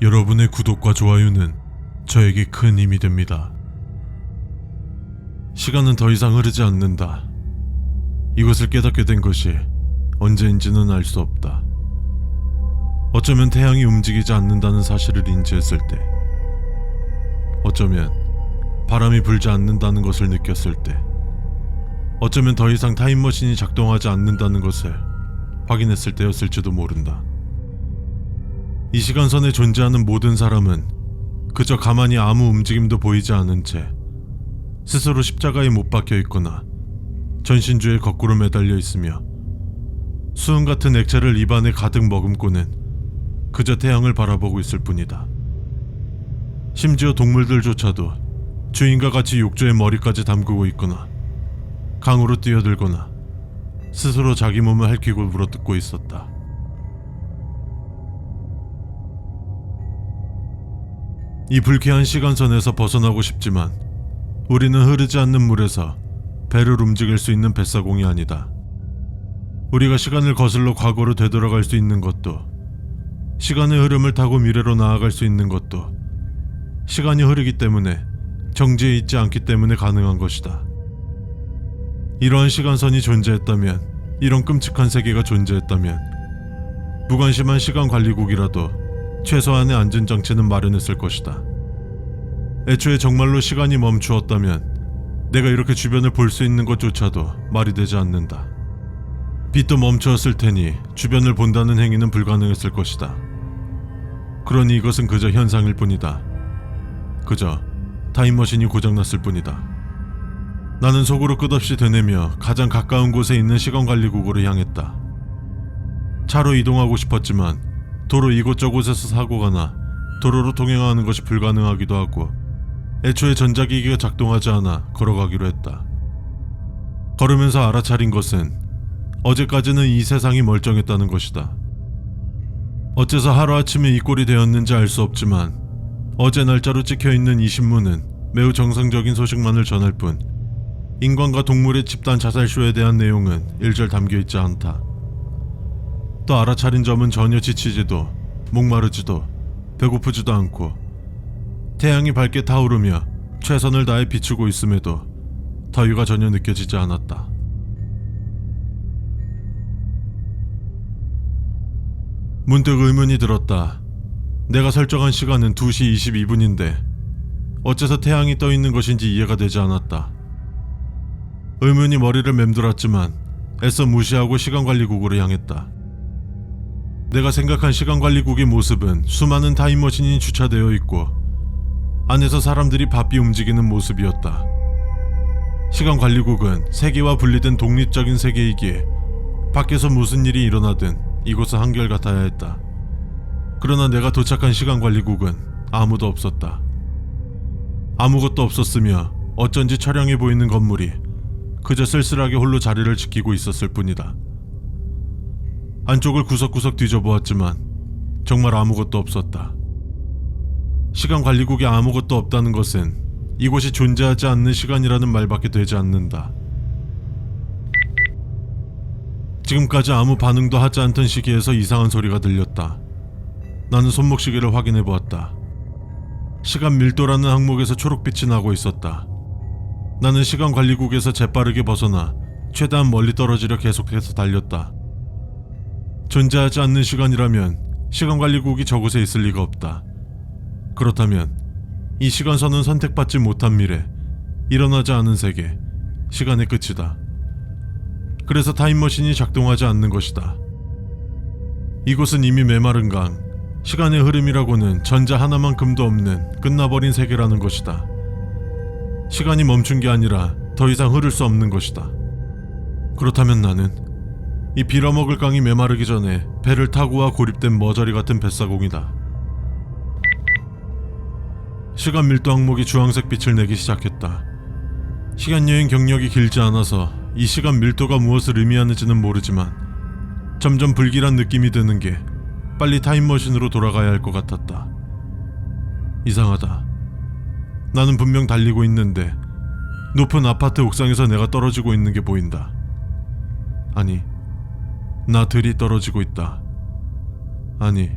여러분의 구독과 좋아요는 저에게 큰 힘이 됩니다. 시간은 더 이상 흐르지 않는다. 이것을 깨닫게 된 것이 언제인지는 알 수 없다. 어쩌면 태양이 움직이지 않는다는 사실을 인지했을 때, 어쩌면 바람이 불지 않는다는 것을 느꼈을 때, 어쩌면 더 이상 타임머신이 작동하지 않는다는 것을 확인했을 때였을지도 모른다. 이 시간선에 존재하는 모든 사람은 그저 가만히 아무 움직임도 보이지 않은 채 스스로 십자가에 못 박혀 있거나 전신주에 거꾸로 매달려 있으며 수은 같은 액체를 입안에 가득 머금고는 그저 태양을 바라보고 있을 뿐이다. 심지어 동물들조차도 주인과 같이 욕조에 머리까지 담그고 있거나 강으로 뛰어들거나 스스로 자기 몸을 핥히고 물어뜯고 있었다. 이 불쾌한 시간선에서 벗어나고 싶지만 우리는 흐르지 않는 물에서 배를 움직일 수 있는 뱃사공이 아니다. 우리가 시간을 거슬러 과거로 되돌아갈 수 있는 것도 시간의 흐름을 타고 미래로 나아갈 수 있는 것도 시간이 흐르기 때문에 정지해 있지 않기 때문에 가능한 것이다. 이러한 시간선이 존재했다면 이런 끔찍한 세계가 존재했다면 무관심한 시간 관리국이라도 최소한의 안전장치는 마련했을 것이다. 애초에 정말로 시간이 멈추었다면 내가 이렇게 주변을 볼 수 있는 것조차도 말이 되지 않는다. 빛도 멈추었을 테니 주변을 본다는 행위는 불가능했을 것이다. 그러니 이것은 그저 현상일 뿐이다. 그저 타임머신이 고장났을 뿐이다. 나는 속으로 끝없이 되뇌며 가장 가까운 곳에 있는 시간관리국으로 향했다. 차로 이동하고 싶었지만 도로 이곳저곳에서 사고가 나 도로로 통행하는 것이 불가능하기도 하고 애초에 전자기기가 작동하지 않아 걸어가기로 했다. 걸으면서 알아차린 것은 어제까지는 이 세상이 멀쩡했다는 것이다. 어째서 하루아침에 이 꼴이 되었는지 알 수 없지만 어제 날짜로 찍혀 있는 이 신문은 매우 정상적인 소식만을 전할 뿐 인간과 동물의 집단 자살쇼에 대한 내용은 일절 담겨 있지 않다. 또 알아차린 점은 전혀 지치지도 목마르지도 배고프지도 않고 태양이 밝게 타오르며 최선을 다해 비추고 있음에도 더위가 전혀 느껴지지 않았다. 문득 의문이 들었다. 내가 설정한 시간은 2시 22분인데 어째서 태양이 떠 있는 것인지 이해가 되지 않았다. 의문이 머리를 맴돌았지만 애써 무시하고 시간관리국으로 향했다. 내가 생각한 시간관리국의 모습은 수많은 타임머신이 주차되어 있고 안에서 사람들이 바삐 움직이는 모습이었다. 시간관리국은 세계와 분리된 독립적인 세계이기에 밖에서 무슨 일이 일어나든 이곳은 한결같아야 했다. 그러나 내가 도착한 시간관리국은 아무도 없었다. 아무것도 없었으며 어쩐지 처량해 보이는 건물이 그저 쓸쓸하게 홀로 자리를 지키고 있었을 뿐이다. 안쪽을 구석구석 뒤져보았지만 정말 아무것도 없었다. 시간 관리국에 아무것도 없다는 것은 이곳이 존재하지 않는 시간이라는 말밖에 되지 않는다. 지금까지 아무 반응도 하지 않던 시기에서 이상한 소리가 들렸다. 나는 손목시계를 확인해 보았다. 시간 밀도라는 항목에서 초록빛이 나고 있었다. 나는 시간 관리국에서 재빠르게 벗어나 최대한 멀리 떨어지려 계속해서 달렸다. 존재하지 않는 시간이라면 시간 관리국이 저곳에 있을 리가 없다. 그렇다면 이 시간선은 선택받지 못한 미래, 일어나지 않은 세계, 시간의 끝이다. 그래서 타임머신이 작동하지 않는 것이다. 이곳은 이미 메마른 강, 시간의 흐름이라고는 전자 하나만큼도 없는 끝나버린 세계라는 것이다. 시간이 멈춘 게 아니라 더 이상 흐를 수 없는 것이다. 그렇다면 나는 이 빌어먹을 강이 메마르기 전에 배를 타고 와 고립된 머저리 같은 뱃사공이다. 시간 밀도 항목이 주황색 빛을 내기 시작했다. 시간 여행 경력이 길지 않아서 이 시간 밀도가 무엇을 의미하는지는 모르지만 점점 불길한 느낌이 드는 게 빨리 타임머신으로 돌아가야 할 것 같았다. 이상하다. 나는 분명 달리고 있는데 높은 아파트 옥상에서 내가 떨어지고 있는 게 보인다. 아니, 나 들이 떨어지고 있다. 아니,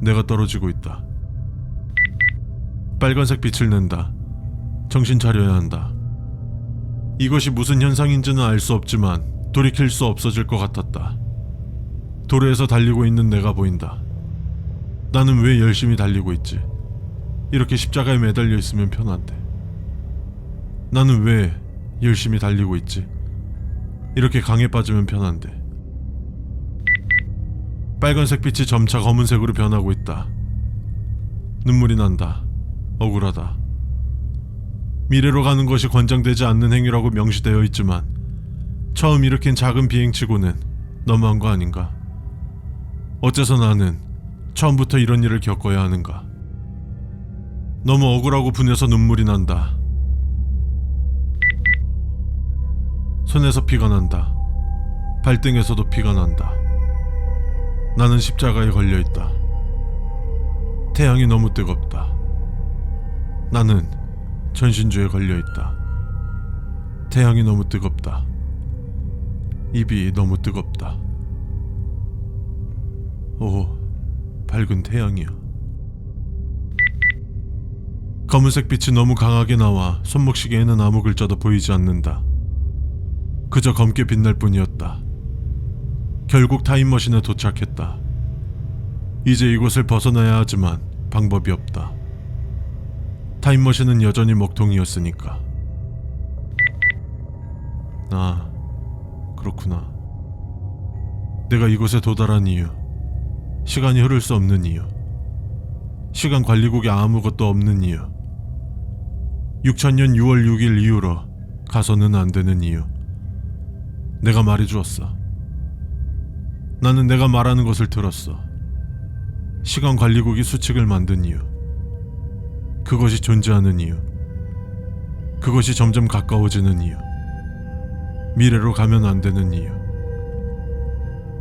내가 떨어지고 있다. 빨간색 빛을 낸다. 정신 차려야 한다. 이것이 무슨 현상인지는 알 수 없지만 돌이킬 수 없어질 것 같았다. 도로에서 달리고 있는 내가 보인다. 나는 왜 열심히 달리고 있지? 이렇게 십자가에 매달려 있으면 편한데. 나는 왜 열심히 달리고 있지? 이렇게 강에 빠지면 편한데. 빨간색 빛이 점차 검은색으로 변하고 있다. 눈물이 난다. 억울하다. 미래로 가는 것이 권장되지 않는 행위라고 명시되어 있지만 처음 일으킨 작은 비행치고는 너무한 거 아닌가? 어째서 나는 처음부터 이런 일을 겪어야 하는가? 너무 억울하고 분해서 눈물이 난다. 손에서 피가 난다. 발등에서도 피가 난다. 나는 십자가에 걸려 있다. 태양이 너무 뜨겁다. 나는 전신주에 걸려 있다. 태양이 너무 뜨겁다. 입이 너무 뜨겁다. 오, 밝은 태양이야. 검은색 빛이 너무 강하게 나와 손목시계에는 아무 글자도 보이지 않는다. 그저 검게 빛날 뿐이었다. 결국 타임머신에 도착했다. 이제 이곳을 벗어나야 하지만 방법이 없다. 타임머신은 여전히 먹통이었으니까. 아, 그렇구나. 내가 이곳에 도달한 이유. 시간이 흐를 수 없는 이유. 시간 관리국에 아무것도 없는 이유. 6000년 6월 6일 이후로 가서는 안 되는 이유. 내가 말해주었어. 나는 내가 말하는 것을 들었어. 시간 관리국이 수칙을 만든 이유. 그것이 존재하는 이유. 그것이 점점 가까워지는 이유. 미래로 가면 안 되는 이유.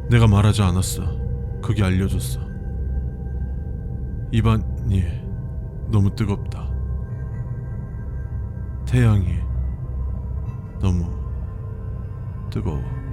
내가 말하지 않았어. 그게 알려줬어. 입안이 너무 뜨겁다. 태양이 너무 뜨거워.